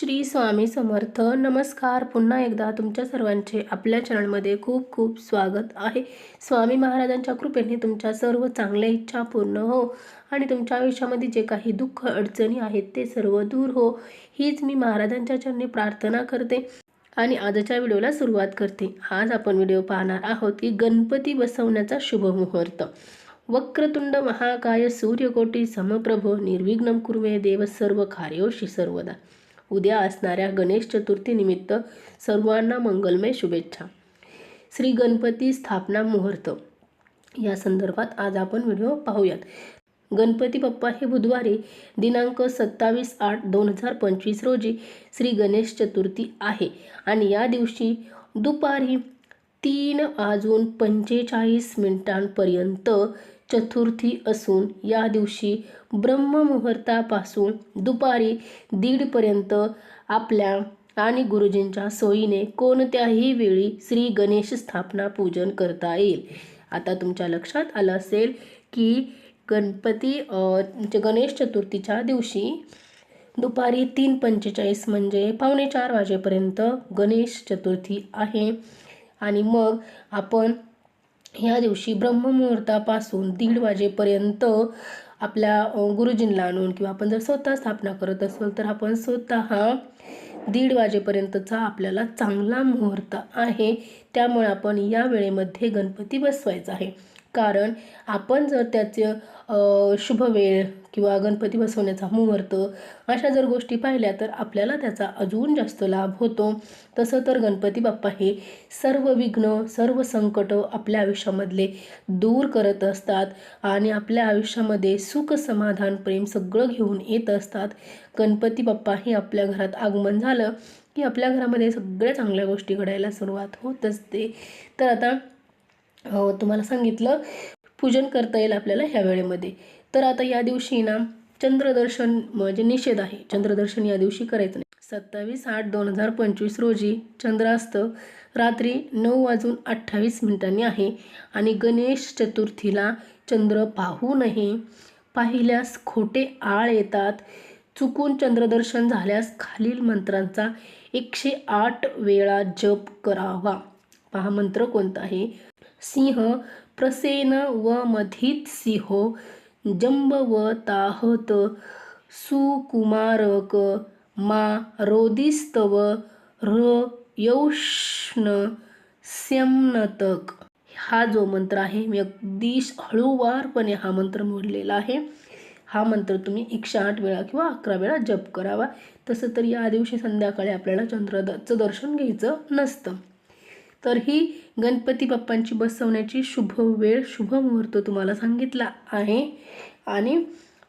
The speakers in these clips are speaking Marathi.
श्री स्वामी समर्थ. नमस्कार. पुन्हा एकदा तुमच्या सर्वांचे आपल्या चॅनलमध्ये खूप खूप स्वागत आहे. स्वामी महाराजांच्या कृपेने तुमच्या सर्व चांगल्या इच्छा पूर्ण हो आणि तुमच्या आयुष्यामध्ये जे काही दुःख अडचणी आहेत ते सर्व दूर हो. हीच मी महाराजांच्या चरणी प्रार्थना करते आणि आजच्या व्हिडिओला सुरुवात करते. आज आपण व्हिडिओ पाहणार आहोत की गणपती बसवण्याचा शुभ मुहूर्त. वक्रतुंड महाकाय सूर्यकोटी समप्रभ. निर्विघ्नम कुर्मे देव सर्व कार्योशी सर्वदा. उद्या असणाऱ्या गणेश चतुर्थीनिमित्त सर्वांना मंगलमय शुभेच्छा. श्री गणपती स्थापना मुहूर्त. या संदर्भात आज आपण व्हिडिओ पाहूयात. गणपती बाप्पा हे बुधवारी दिनांक सत्तावीस आठ दोन हजार पंचवीस रोजी श्री गणेश चतुर्थी आहे आणि या दिवशी दुपारी तीन वाजून पंचेचाळीस मिनिटांपर्यंत चतुर्थी असून या दिवशी ब्रह्ममुहूर्तापासून दुपारी दीडपर्यंत आपल्या आणि गुरुजींच्या सोयीने कोणत्याही वेळी श्री गणेश स्थापना पूजन करता येईल. आता तुमच्या लक्षात आलं असेल की गणपती म्हणजे गणेश चतुर्थीच्या दिवशी दुपारी तीन पंचेचाळीस म्हणजे पावणे चार वाजेपर्यंत गणेश चतुर्थी आहे. आणि मग आपण ह्या दिवशी ब्रह्ममुहूर्तापासून दीड वाजेपर्यंत आपल्या गुरुजींना आणून किंवा आपण जर स्वतः स्थापना करत असेल तर आपण स्वतः दीड वाजेपर्यंतचा आपल्याला चांगला मुहूर्त आहे. त्यामुळे आपण या वेळेमध्ये गणपती बसवायचा आहे. कारण आपण जर त्याचं शुभ वेळ किंवा गणपती बसवण्याचा मुहूर्त अशा जर गोष्टी पाहिल्या तर आपल्याला त्याचा अजून जास्त लाभ होतो. तसं तर गणपती बाप्पा हे सर्व विघ्न सर्व संकट आपल्या आयुष्यामधले दूर करत असतात आणि आपल्या आयुष्यामध्ये सुख समाधान प्रेम सगळं घेऊन येत असतात. गणपती बाप्पा हे आपल्या घरात आगमन झालं की आपल्या घरामध्ये सगळ्या चांगल्या गोष्टी घडायला सुरुवात होत असते तर आता हो, तुम्हाला सांगितलं. पूजन करता येईल आपल्याला ह्या वेळेमध्ये. तर आता या दिवशी ना चंद्रदर्शन म्हणजे निषेध आहे. चंद्रदर्शन या दिवशी करायचं नाही. सत्तावीस आठ दोन हजार पंचवीस रोजी चंद्रास्त रात्री नऊ वाजून अठ्ठावीस मिनिटांनी आहे. आणि गणेश चतुर्थीला चंद्र पाहू नये. पाहिल्यास खोटे आळ येतात. चुकून चंद्रदर्शन झाल्यास खालील मंत्रांचा एकशे आठ वेळा जप करावा. पहा मंत्र कोणता आहे? सिंह प्रसेन व मधित सिंह जंब व ताहत सुकुमारक मा रोदिस्तव र यौष्ण स्यमनतक. हा जो मंत्र आहे मी अगदी हळूवारपणे हा मंत्र मोडलेला आहे. हा मंत्र तुम्ही एकशे आठ वेळा किंवा अकरा वेळा जप करावा. तसं तर या दिवशी संध्याकाळी आपल्याला चंद्रदाचं दर्शन घ्यायचं नसतं. तर ही गणपती बाप्पांची बसवण्याची शुभ वेळ शुभ मुहूर्त तुम्हाला सांगितला आहे. आणि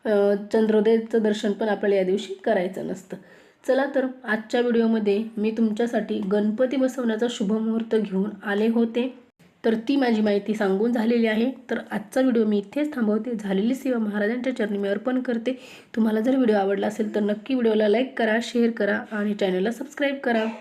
चंद्रोदयाचं दर्शन पण आपल्याला या दिवशी करायचं नसतं. चला तर आजच्या व्हिडिओमध्ये मी तुमच्यासाठी गणपती बसवण्याचा शुभ मुहूर्त घेऊन आले होते. तर ती माझी माहिती सांगून झालेली आहे. तर आजचा व्हिडिओ मी इथेच थांबवते. झालेली सेवा महाराजांच्या चरणी मी अर्पण करते. तुम्हाला जर व्हिडिओ आवडला असेल तर नक्की व्हिडिओला लाईक करा शेअर करा आणि चॅनलला सबस्क्राईब करा.